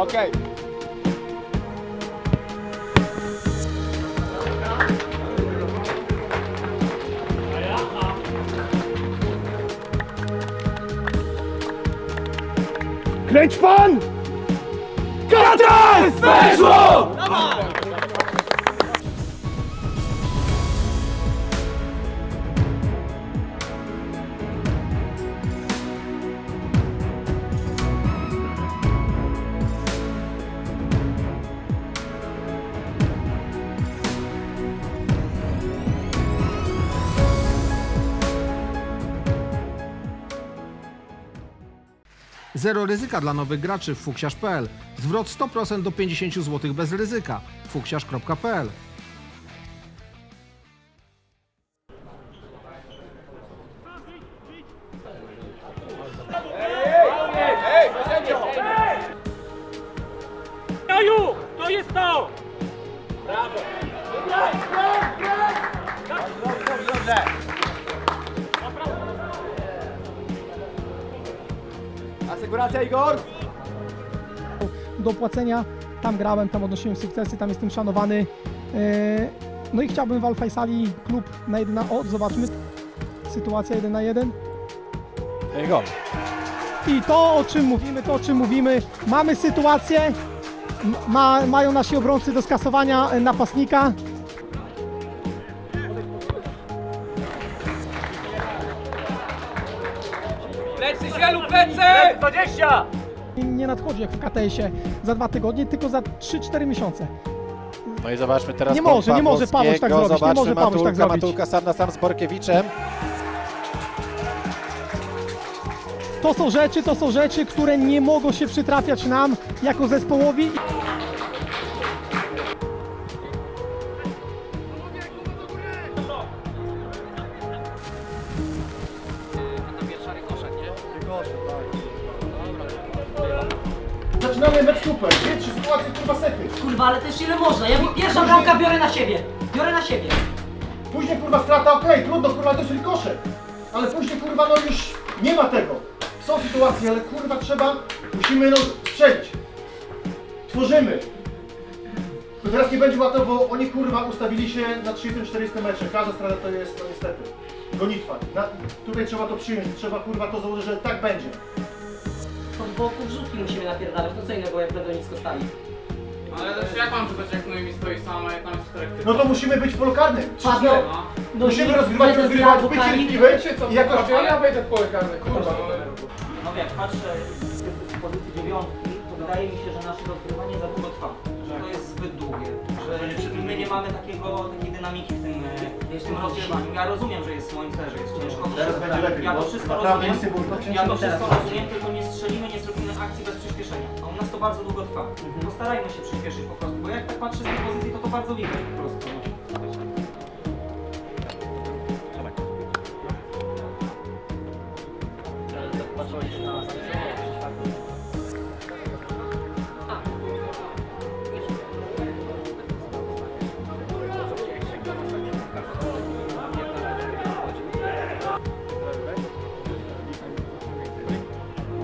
Okej. Kręć pan! Weszło! Zero ryzyka dla nowych graczy w fuksiarz.pl. Zwrot 100% do 50 zł bez ryzyka. fuksiarz.pl Jaju! To jest to! Asekuracja Igor! do płacenia. Tam grałem, tam odnosiłem sukcesy, tam jestem szanowany. E, No i chciałbym w Sali klub na 1 na o, zobaczmy. Sytuacja 1 na 1. Igor. I to o czym mówimy, to o czym mówimy. Mamy sytuację. Ma, mają nasi obrońcy do skasowania napastnika. Plecy zielu, plecy! 20! I Nie nadchodzi jak w KTS-ie za dwa tygodnie, tylko za 3-4 miesiące. No i zobaczmy teraz Nie może, nie może Paweł tak zrobić, nie może Paweł tak zrobić. Matulka sam na sam z Borkiewiczem. To są rzeczy, to są rzeczy, które nie mogą się przytrafiać nam jako zespołowi. Zaczynamy mecz super. Dwie, trzy sytuacje, kurwa sety. Kurwa, ale też ile można? Ja pierwsza bramka biorę na siebie. Biorę na siebie. Później kurwa strata, okej, trudno, kurwa to jest rikoszet. Ale później kurwa no już nie ma tego. Są sytuacje, ale kurwa trzeba, musimy no strzelić. Tworzymy. To teraz nie będzie łatwo, bo oni kurwa ustawili się na 30-40 mecze. Każda strata to jest, no niestety, gonitwa. Na, tutaj trzeba to przyjąć, trzeba kurwa to założyć, że tak będzie. Boku wrzutki musimy napierdalać. To co innego jak będą nisko stali. Ale też jak mam rzucać jak Noemi stoi sama, jak tam jest typów? No to musimy być karnym. Paweł, No. no Musimy rozgrywać, rozgrywać, być cierpliwy i jakoś... wejdę w pole karne, kurwa. No jak patrzę z pozycji dziewiątki, wydaje mi się, że nasze rozgrywanie za długo trwa. Że to jest zbyt długie. Że my nie mamy takiego, takiej dynamiki w tym, e, w tym rozgrywaniu. Ja rozumiem, że jest słońce, że jest ciężko. Teraz będzie lepiej, Ja to wszystko rozumiem. tak Ja to wszystko teraz. rozumiem, tylko nie strzelimy, nie zrobimy akcji bez przyspieszenia. A u nas to bardzo długo trwa. Postarajmy się przyspieszyć po prostu, bo jak tak patrzę z tej pozycji, to to bardzo widać po prostu.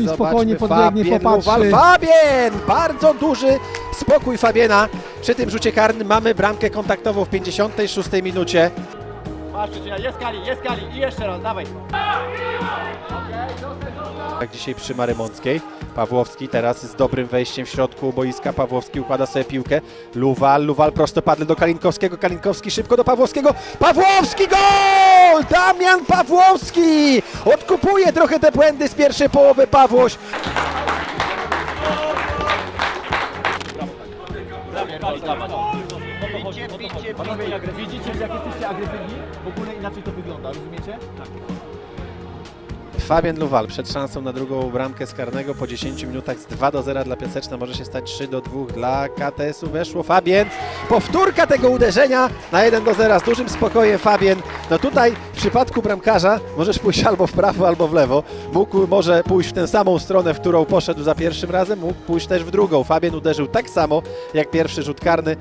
I spokojnie podbiegnie, Fabien popatrzy. Fabien! Bardzo duży spokój Fabiena. Przy tym rzucie karnym mamy bramkę kontaktową w 56 minucie. Masz przecina, jest Kali, jest Kali i jeszcze raz, dawaj. Jak dzisiaj przy Marymąckiej. Pawłowski teraz z dobrym wejściem w środku boiska. Pawłowski układa sobie piłkę. Luwal, Luwal prostopadle do Kalinkowskiego. Kalinkowski szybko do Pawłowskiego. Pawłowski gol! Damian Pawłowski! Odkupuje trochę te błędy z pierwszej połowy Pawłoś. Panowie, widzicie, że jak jesteście agresywni, w ogóle inaczej to wygląda, rozumiecie? Fabian Luwal przed szansą na drugą bramkę z karnego po 10 minutach z 2 do 0 dla Piaseczna może się stać 3 do 2 dla KTS-u. Weszło Fabien. Powtórka tego uderzenia na 1 do 0 z dużym spokojem Fabien. No tutaj w przypadku bramkarza możesz pójść albo w prawo, albo w lewo. Mógł może pójść w tę samą stronę, w którą poszedł za pierwszym razem, mógł pójść też w drugą. Fabien uderzył tak samo jak pierwszy rzut karny.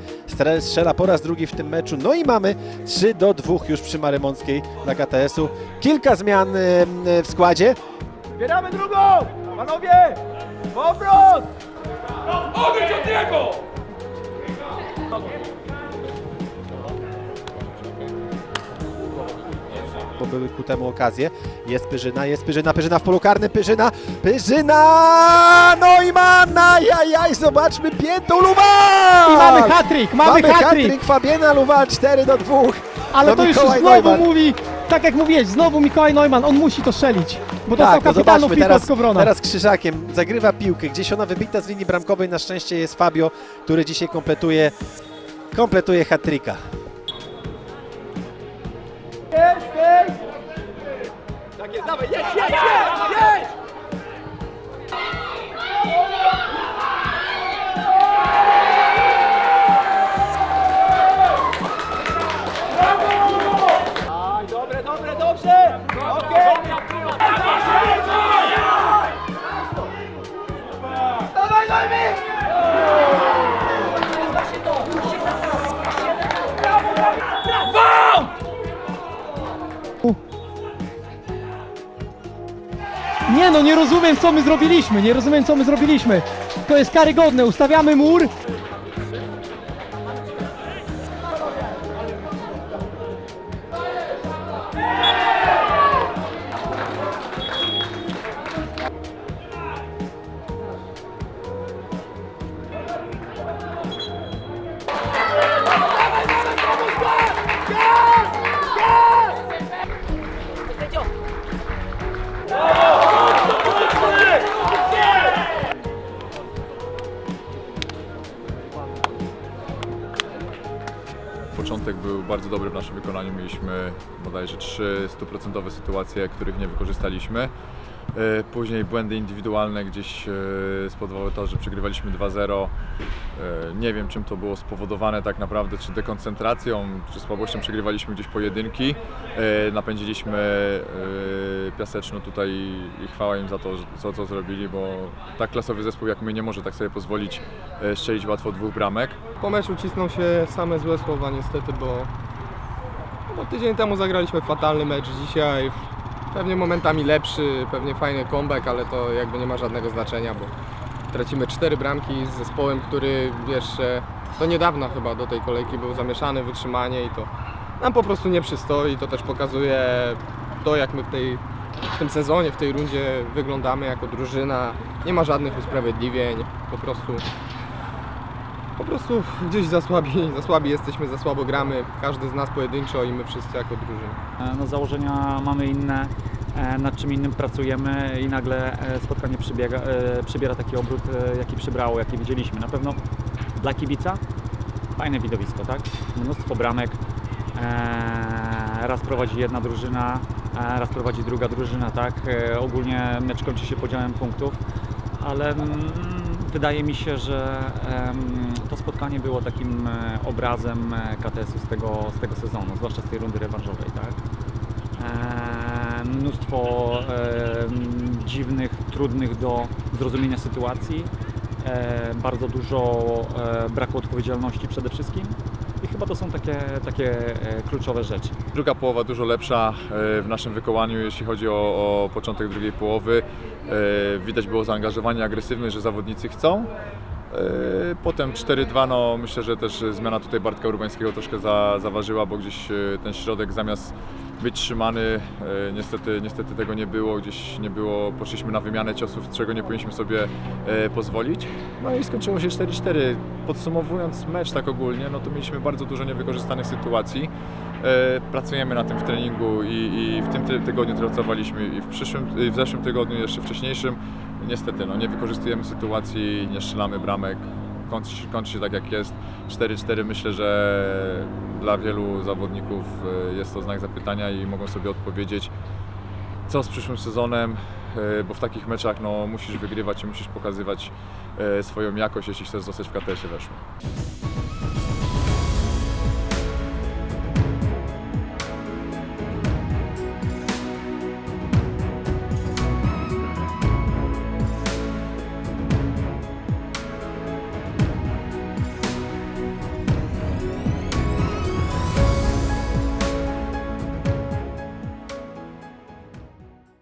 Strzela po raz drugi w tym meczu. No i mamy 3 do 2 już przy Marymąckiej dla KTS-u. Kilka zmian w składzie. Zbieramy drugą! Panowie! Powrót! Bo były ku temu okazje. Jest Pyrzyna, jest Pyrzyna, Pyrzyna w polu karnym, Pyrzyna, Pyrzyna! Neumann! Ajajaj, zobaczmy, piętą Luwal! I mamy hat-trick, mamy, Mamy hat-trick. hat-trick Fabiena Luwal 4 do 2. Ale To to już Mikołaj znowu Neumann. mówi, tak jak mówiłeś, znowu Mikołaj Neumann, on musi to strzelić. Bo dostał Tak, no kapitalną zobaczmy, piłkę teraz, od Kowrona. teraz Krzyżakiem zagrywa piłkę, gdzieś ona wybita z linii bramkowej, na szczęście jest Fabio, który dzisiaj kompletuje, kompletuje hat-tricka. Tak jest, dawaj, jedź, jedź, jedź, jedź! Aj, dobre, dobre, dobrze! Nie no, nie rozumiem co my zrobiliśmy, nie rozumiem co my zrobiliśmy. To jest karygodne, ustawiamy mur. Początek był bardzo dobry w naszym wykonaniu. Mieliśmy bodajże trzy stuprocentowe sytuacje, których nie wykorzystaliśmy. E, Później błędy indywidualne gdzieś e, spowodowały to, że przegrywaliśmy 2-0. E, Nie wiem czym to było spowodowane tak naprawdę, czy dekoncentracją, czy słabością przegrywaliśmy gdzieś pojedynki. Napędziliśmy Piaseczno tutaj i chwała im za to, co, co zrobili, bo tak klasowy zespół jak my nie może tak sobie pozwolić strzelić łatwo dwóch bramek. Po meczu cisną się same złe słowa niestety, bo, bo tydzień temu zagraliśmy fatalny mecz, dzisiaj pewnie momentami lepszy, pewnie fajny comeback, ale to jakby nie ma żadnego znaczenia, bo tracimy cztery bramki z zespołem, który jeszcze do niedawna chyba do tej kolejki był zamieszany w utrzymanie i to nam po prostu nie przystoi, to też pokazuje to jak my w, tej, w tym sezonie, w tej rundzie wyglądamy jako drużyna, nie ma żadnych usprawiedliwień, po prostu po prostu gdzieś za słabi, za słabi jesteśmy, za słabo gramy, każdy z nas pojedynczo i my wszyscy jako drużyna. No, założenia mamy inne, e, nad czym innym pracujemy i nagle e, spotkanie przybiega, e, przybiera taki obrót, e, jaki przybrało, jaki widzieliśmy. Na pewno dla kibica fajne widowisko, tak? Mnóstwo bramek. E, Raz prowadzi jedna drużyna, e, raz prowadzi druga drużyna, tak? E, Ogólnie mecz kończy się podziałem punktów, ale mm, wydaje mi się, że to spotkanie było takim e, obrazem e, KTS-u z tego, z tego sezonu, zwłaszcza z tej rundy rewanżowej, tak? Mnóstwo dziwnych, trudnych do zrozumienia sytuacji, bardzo dużo braku odpowiedzialności przede wszystkim i chyba to są takie, takie e, kluczowe rzeczy. Druga połowa dużo lepsza e, w naszym wykonaniu, jeśli chodzi o, o początek drugiej połowy. E, Widać było zaangażowanie, agresywność, że zawodnicy chcą. Potem 4-2, no myślę, że też zmiana tutaj Bartka Urbańskiego troszkę za, zaważyła, bo gdzieś ten środek zamiast być trzymany, e, niestety, niestety tego nie było, gdzieś nie było, poszliśmy na wymianę ciosów, czego nie powinniśmy sobie e, pozwolić. No i skończyło się 4-4. Podsumowując mecz tak ogólnie, no to mieliśmy bardzo dużo niewykorzystanych sytuacji. E, Pracujemy na tym w treningu i, i w tym ty- tygodniu pracowaliśmy i w przyszłym, w zeszłym tygodniu, jeszcze wcześniejszym. Niestety, no, nie wykorzystujemy sytuacji, nie strzelamy bramek, kończy, kończy się tak jak jest. 4-4 myślę, że dla wielu zawodników e, jest to znak zapytania i mogą sobie odpowiedzieć, co z przyszłym sezonem, e, bo w takich meczach no, musisz wygrywać i musisz pokazywać e, swoją jakość, jeśli chcesz zostać w KTS-ie weszło.